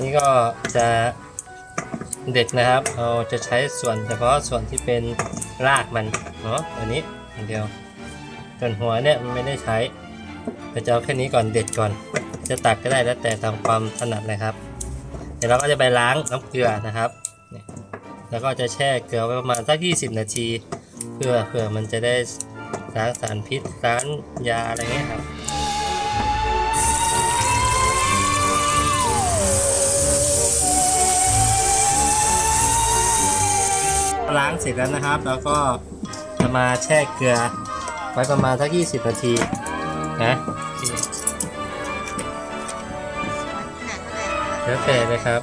นี่ก็จะเด็ดนะครับ เราจะใช้ส่วนเฉพาะส่วนที่เป็นรากมันเนาะอันนี้อันเดียวส่วนหัวเนี่ยมันไม่ได้ใช้เราจะเอาแค่นี้ก่อนเด็ดก่อน จะตัดก็ได้แล้วแต่ตามความถนัดเลยครับ เดี๋ยวเราก็จะไปล้างน้ำเกลือนะครับแล้วก็จะแช่เกลือไว้ประมาณสัก 20 นาที เพื่อเพื่อมันจะได้ล้างสารพิษล้างยาอะไรเงี้ยครับ ล้างเสร็จแล้วนะครับ แล้วก็จะมาแช่เกลือ ไว้ประมาณสัก20 นาทีนะแล้วแต่เลยครับ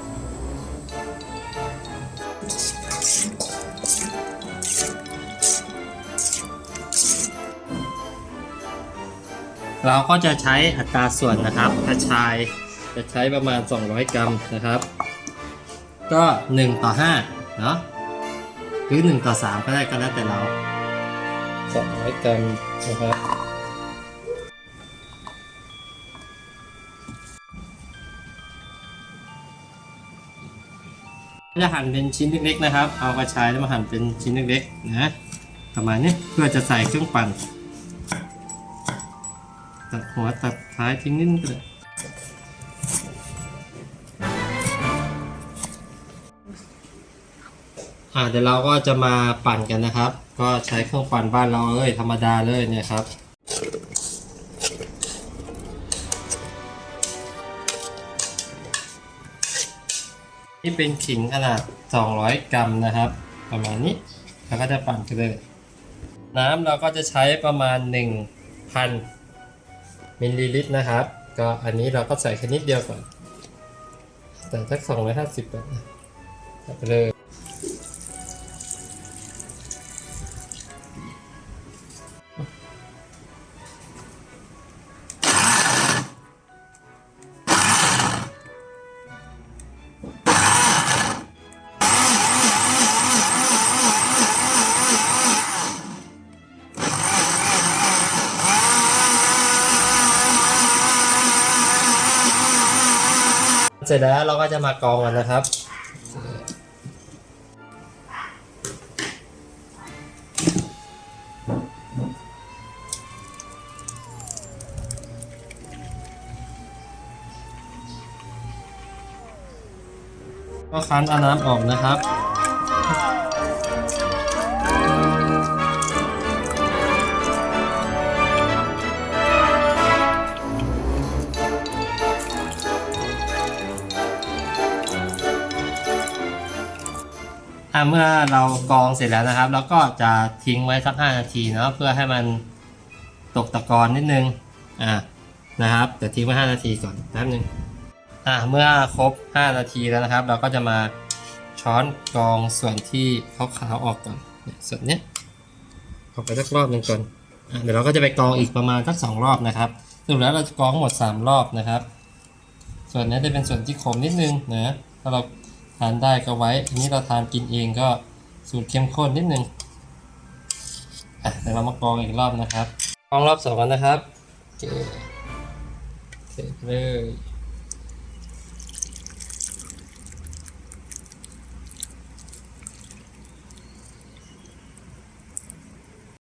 เราก็จะใช้อัตราส่วนนะครับกระชายจะใช้ประมาณ 200 กรัมนะครับ ก็ 1 ต่อ5เนาะ หรือ1ต่อ3 ก็ได้ก็แล้วแต่เรา200กรัมนะครับจะหั่นเป็นชิ้นเล็กๆนะครับ เอากระชายแล้วมาหั่นเป็นชิ้นเล็กๆนะประมาณนี้เพื่อจะใส่เครื่องปั่น ตัดหัวตัดท้ายทิ้งนิดนึงก็ได้ อ่าเดี๋ยวเราก็จะมาปั่นกันนะครับ ก็ใช้เครื่องปั่นบ้านเราเลยธรรมดาเลยเนี่ยครับนี่เป็นขิงขนาด 200 กรัมนะครับ ประมาณนี้แล้วก็จะปั่นกันเลย น้ำเราก็จะใช้ประมาณ 1,000 มิลลิลิตรนะครับ ก็อันนี้เราก็ใส่แค่นิดเดียวก่อน แต่สัก250ก่อนนะใส่ไปเลย เสร็จแล้วเราก็จะมากรองกันนะครับ ก็คั้นเอาน้ำออกนะครับ อะเมื่อเรากรองเสร็จแล้วนะครับ แล้วก็จะทิ้งไว้สัก 5 นาทีเนาะเพื่อให้มันตกตะกอนนิดนึงอะนะครับเดี๋ยวทิ้งไว้ 5 นาทีก่อนแป๊บนึงอะเมื่อครบ 5 นาทีแล้วนะครับ เราก็จะมาช้อนกรองส่วนที่ขาวๆออกก่อนเนี่ยส่วนเนี้ยออกไปสักรอบหนึ่งก่อนอะเดี๋ยวเราก็จะไปกรองอีกประมาณสักสองรอบนะครับสรุปแล้วเราจะกรองทั้งหมด 3 รอบนะครับ ส่วนนี้จะเป็นส่วนที่ขมนิดนึงนะถ้าเรา ทานได้ก็ไว้ อันนี้เราทานกินเองก็สูตรเข้มข้นนิดนึงอะเดี๋ยวเรามากรองอีกรอบนะครับกรองรอบสองกันนะครับโอเคเสร็จเลย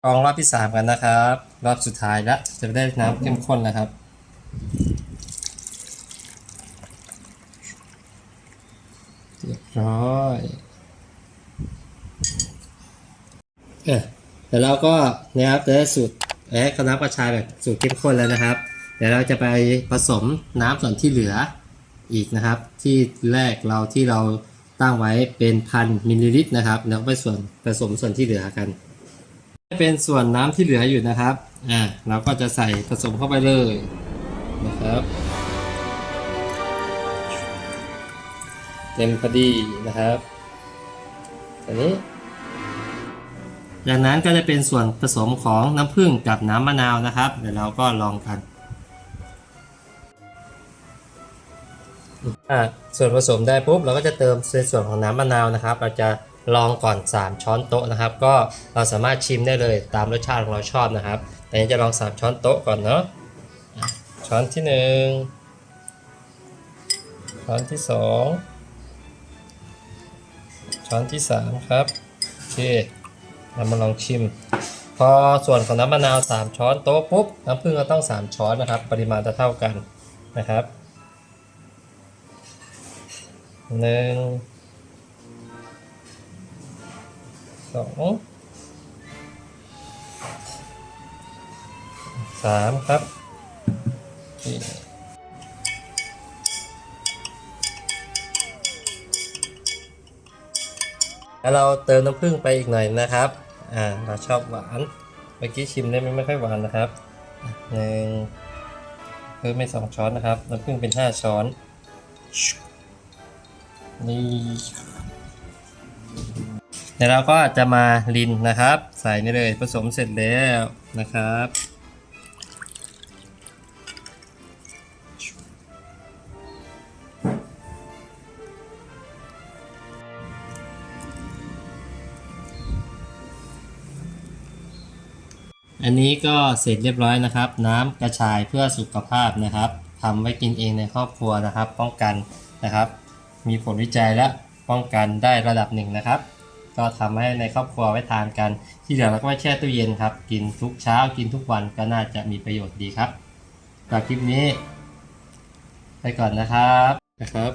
กรองรอบที่สามกันนะครับ รอบสุดท้ายแล้วจะได้น้ำเข้มข้นแล้วครับ เร้อยเออเดี๋ยวเราก็นะครับจะได้สูตรแอะก็น้ำกระชายแบบสูตรเข้มข้นแล้วนะครับ เดี๋ยวเราจะไปผสมน้ำส่วนที่เหลืออีกนะครับ ที่แรกเราที่เราตั้งไว้เป็นพันมิลลิลิตรนะครับแล้วไปส่วนผสมส่วนที่เหลือกัน เป็นส่วนน้ำที่เหลืออยู่นะครับอ่าเราก็จะใส่ผสมเข้าไปเลยนะครับ เต็มพอดีนะครับอันนี้จากนั้นก็จะเป็นส่วนผสมของน้ำผึ้งกับน้ำมะนาวนะครับ เดี๋ยวเราก็ลองกันอ่าส่วนผสมได้ปุ๊บเราก็จะเติมในส่วนของน้ำมะนาวนะครับ เราจะลองก่อน 3 ช้อนโต๊ะนะครับ ก็เราสามารถชิมได้เลยตามรสชาติของเราชอบนะครับ แต่นี้จะลอง 3 ช้อนโต๊ะก่อนเนาะอะช้อนที่หนึ่งสช้อนที่สอง ช้อนที่สามครับโอเคเรามาลองชิม พอส่วนของน้ำมะนาว3ช้อนโต๊ะปุ๊บน้ำผึ้งก็ต้อง3ช้อนนะครับ ปริมาณจะเท่ากันนะครับหนึ่งสองสามครับ แล้วเราเติมน้ำผึ้งไปอีกหน่อยนะครับ อ่า เราชอบหวาน เมื่อกี้ชิมได้ไม่ไม่ค่อยหวานนะครับหนึ่งเพิ่มไปสองช้อนนะครับ น้ำผึ้งเป็นห้าช้อน นี่เดี๋ยวเราก็จะมาลินนะครับ ใส่นี่เลยผสมเสร็จแล้วนะครับ อันนี้ก็เสร็จเรียบร้อยนะครับ น้ำกระชายเพื่อสุขภาพนะครับทำไว้กินเองในครอบครัวนะครับ ป้องกันนะครับ มีผลวิจัยและป้องกันได้ระดับหนึ่งนะครับ ก็ทำให้ในครอบครัวไว้ทานกัน ที่เหลือเราก็ไว้แช่ตู้เย็นครับ กินทุกเช้ากินทุกวันก็น่าจะมีประโยชน์ดีครับสำหรับคลิปนี้ ไปก่อนนะครับนะครับ